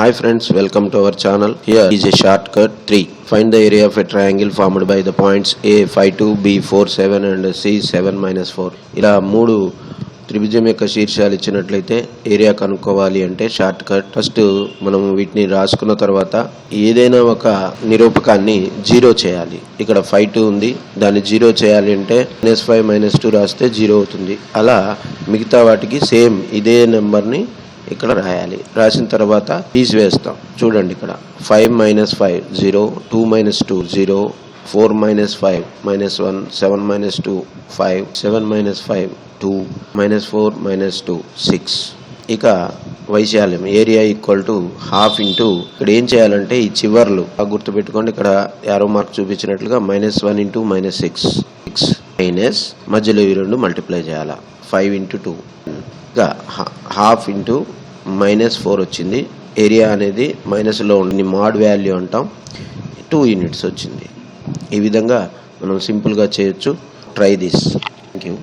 Hi friends, welcome to our channel. Here is a shortcut 3. Find the area of a triangle formed by the points A 5 2, B 4 7 and C 7 minus 4. ఇలా మూడు త్రిభుజం యొక్క శీర్షాలు ఇచ్చినట్లయితే area కనుక్కోవాలి అంటే short cut first మనం వీటిని రాసుకున్న తర్వాత ఏదైనా ఒక నిరూపకాన్ని జీరో చేయాలి ఇక్కడ ఫైవ్ టూ ఉంది దాన్ని జీరో చేయాలి అంటే మైనస్ ఫైవ్ మైనస్ టూ రాస్తే జీరో అవుతుంది అలా మిగతా వాటికి సేమ్ ఇదే నెంబర్ని ఇక్కడ రాయాలి. రాసిన తర్వాత తీసివేస్తాం చూడండి ఇక్కడ. Five minus five zero two minus two zero four minus five minus one seven minus two five seven minus five two minus four minus two six ఇక వైశాల్యం. Area equal to half into ఇక్కడ ఏం చేయాలంటే ఈ చివర్లు ఆ గుర్తుపెట్టుకోండి. ఇక్కడ arrow mark చూపించినట్లుగా minus one into minus six six minus మధ్యలో ఈ రెండు మల్టిప్లై చేయాలా. ఫైవ్ ఇంటూ టూ ఇక హాఫ్ ఇంటూ మైనస్ ఫోర్ వచ్చింది. ఏరియా అనేది మైనస్లో ఉండి మాడ్ వాల్యూ అంటాం. టూ యూనిట్స్ వచ్చింది. ఈ విధంగా మనం సింపుల్గా చేయొచ్చు. Try this thank you